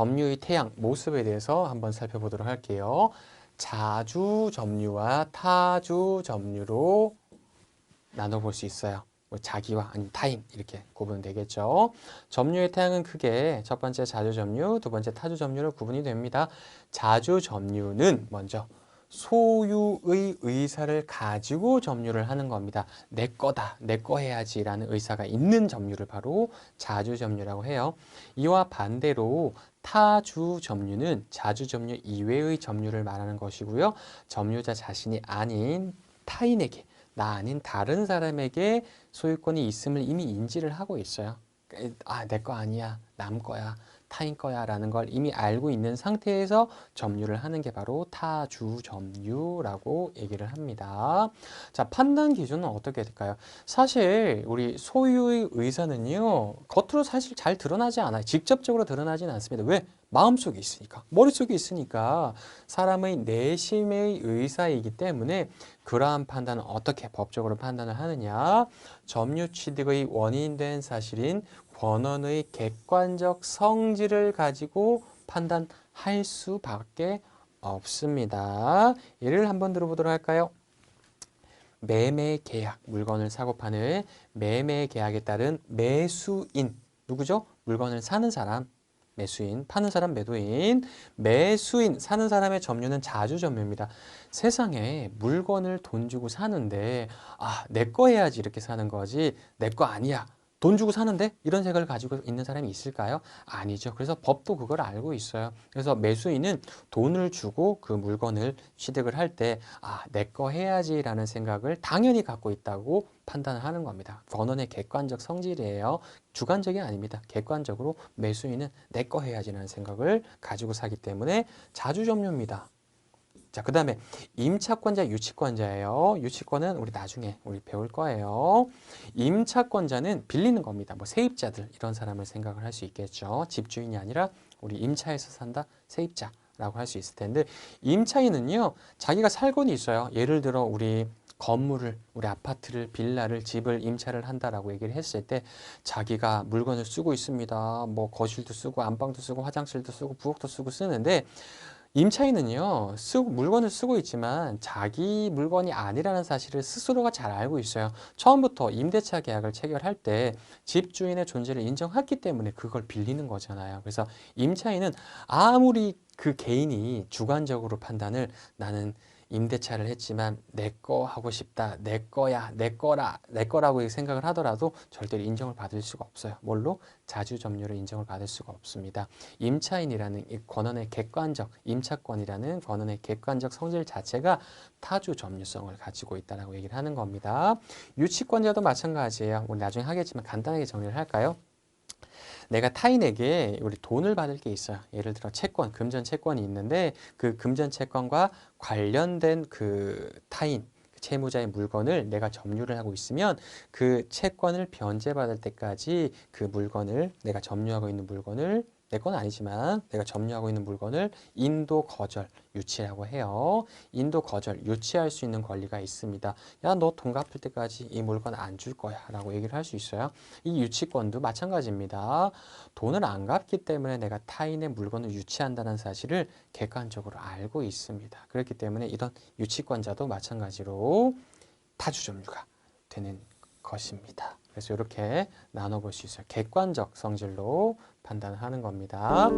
점유의 태양 모습에 대해서 한번 살펴보도록 할게요. 자주 점유와 타주 점유로 나눠볼 수 있어요. 뭐 자기와 아니면 타인 이렇게 구분 되겠죠. 점유의 태양은 크게 첫 번째 자주 점유, 두 번째 타주 점유로 구분이 됩니다. 자주 점유는 먼저 소유의 의사를 가지고 점유를 하는 겁니다. 내 거다, 내 거 해야지 라는 의사가 있는 점유를 바로 자주 점유라고 해요. 이와 반대로 타주 점유는 자주 점유 이외의 점유를 말하는 것이고요. 점유자 자신이 아닌 타인에게 나 아닌 다른 사람에게 소유권이 있음을 이미 인지를 하고 있어요. 아, 내 거 아니야. 남 거야. 타인 거야 라는 걸 이미 알고 있는 상태에서 점유를 하는 게 바로 타주 점유라고 얘기를 합니다. 자, 판단 기준은 어떻게 될까요? 사실 우리 소유의 의사는요, 겉으로 사실 잘 드러나지 않아요. 직접적으로 드러나지는 않습니다. 왜? 마음속에 있으니까, 머릿속에 있으니까 사람의 내심의 의사이기 때문에 그러한 판단은 어떻게 법적으로 판단을 하느냐? 점유 취득의 원인이 된 사실인 권원의 객관적 성질을 가지고 판단할 수밖에 없습니다. 예를 한번 들어보도록 할까요? 매매 계약, 물건을 사고 파는 매매 계약에 따른 매수인, 누구죠? 물건을 사는 사람, 매수인, 파는 사람 매도인, 매수인, 사는 사람의 점유는 자주 점유입니다. 세상에 물건을 돈 주고 사는데 아, 내 거 해야지 이렇게 사는 거지 내 거 아니야. 돈 주고 사는데 이런 생각을 가지고 있는 사람이 있을까요? 아니죠. 그래서 법도 그걸 알고 있어요. 그래서 매수인은 돈을 주고 그 물건을 취득을 할 때 아, 내 거 해야지라는 생각을 당연히 갖고 있다고 판단을 하는 겁니다. 권원의 객관적 성질이에요. 주관적이 아닙니다. 객관적으로 매수인은 내 거 해야지라는 생각을 가지고 사기 때문에 자주 점유입니다. 자, 그 다음에 임차권자, 유치권자예요. 유치권은 우리 나중에 우리 배울 거예요. 임차권자는 빌리는 겁니다. 뭐 세입자들 이런 사람을 생각을 할 수 있겠죠. 집주인이 아니라 우리 임차에서 산다 세입자. 라고 할 수 있을 텐데 임차인은요 자기가 살고는 있어요 예를 들어 우리 건물을 우리 아파트를 빌라를 집을 임차를 한다라고 얘기를 했을 때 자기가 물건을 쓰고 있습니다 뭐 거실도 쓰고 안방도 쓰고 화장실도 쓰고 부엌도 쓰고 쓰는데 임차인은요, 쓰고, 물건을 쓰고 있지만 자기 물건이 아니라는 사실을 스스로가 잘 알고 있어요. 처음부터 임대차 계약을 체결할 때 집주인의 존재를 인정했기 때문에 그걸 빌리는 거잖아요. 그래서 임차인은 아무리 그 개인이 주관적으로 판단을 나는 임대차를 했지만 내 거 하고 싶다. 내 거야. 내 거라. 내 거라고 생각을 하더라도 절대로 인정을 받을 수가 없어요. 뭘로? 자주 점유를 인정을 받을 수가 없습니다. 임차인이라는 이 권한의 객관적 임차권이라는 권한의 객관적 성질 자체가 타주 점유성을 가지고 있다라고 얘기를 하는 겁니다. 유치권자도 마찬가지예요. 우리 나중에 하겠지만 간단하게 정리를 할까요? 내가 타인에게 우리 돈을 받을 게 있어요. 예를 들어 채권, 금전 채권이 있는데 그 금전 채권과 관련된 그 타인, 그 채무자의 물건을 내가 점유를 하고 있으면 그 채권을 변제받을 때까지 그 물건을 내가 점유하고 있는 물건을 내 건 아니지만 내가 점유하고 있는 물건을 인도 거절 유치라고 해요. 인도 거절 유치할 수 있는 권리가 있습니다. 야 너 돈 갚을 때까지 이 물건 안 줄 거야 라고 얘기를 할 수 있어요. 이 유치권도 마찬가지입니다. 돈을 안 갚기 때문에 내가 타인의 물건을 유치한다는 사실을 객관적으로 알고 있습니다. 그렇기 때문에 이런 유치권자도 마찬가지로 타주점유가 되는 것입니다. 그래서 이렇게 나눠볼 수 있어요. 객관적 성질로 판단하는 겁니다.